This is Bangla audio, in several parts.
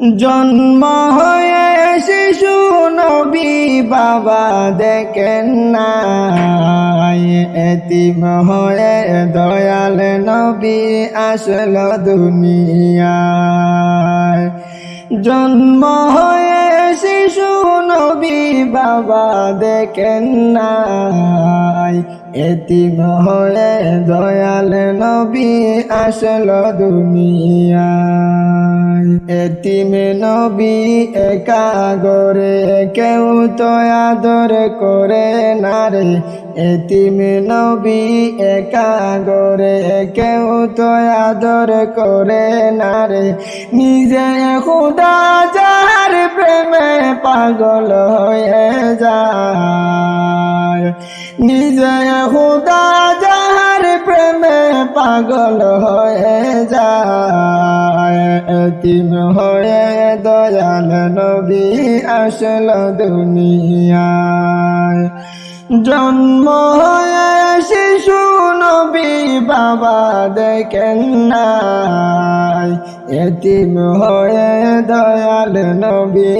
জন্ম হয়ে শিশু নবী বাবা দেখেন না এতিম হয়ে দয়াল নবী আসল দুনিয়ায়। জন্ম হয়ে শিশু নবী বাবা দেখেন না এতিম হয়ে দয়াল নবী আসল দুনিয়ায়। এতিম নবী একা গরে কেউ তো আদর করে না রে। এতিম নবী একা গরে কেউ তো আদর করে না রে। নিজে খুদা যার প্রেমে পাগল হয়ে যায়। নিজে খুদা যার প্রেমে পাগল হয়ে যায়। এতিম হয়ে দয়াল নবী আসল দুনিয়ায়। জন্ম হয়ে শিশু নবী বাবা দেখেন নাই। এতিম হয়ে দয়াল নবী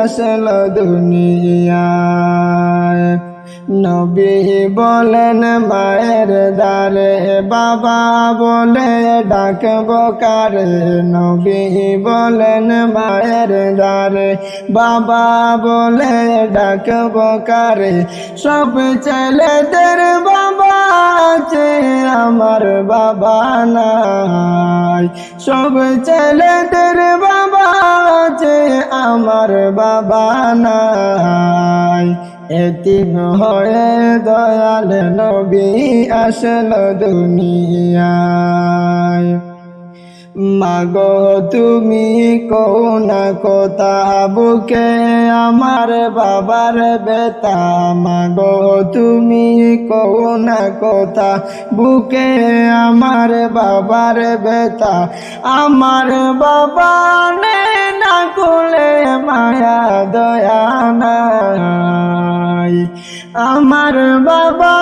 আসল দুনিয়ায়। নবী বলেন, মায়ের দ্বারে বাবা বলে ডাকব কারে? নবী বলেন, মায়ের দ্বারে বাবা বলে ডাকব কারে? সব ছেলেদের বাবা আছে, আমার বাবা নাই। সব ছেলেদের বাবা আছে আমার বাবা নাই। এতিম হয়ে দয়াল নবী আসল দুনিয়ায়। মাগো, তুমি কোন কথা বুকে? আমার বাবার বেতা মাগো, তুমি কোন কথা বুকে? আমার বাবার বেতা আমার বাবা নে না কুলে মায়া দয়া নাই। আমার বাবা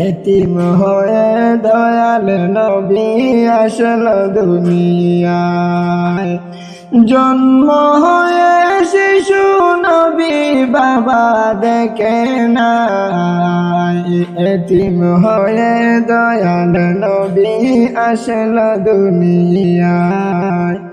এতিম হয়ে দয়াল নবী আসল দুনিয়ায়। জন্ম হয়ে শিশু নবী বাবা দেখে নাই। এতিম হয়ে দয়াল নবী আসল দুনিয়ায়।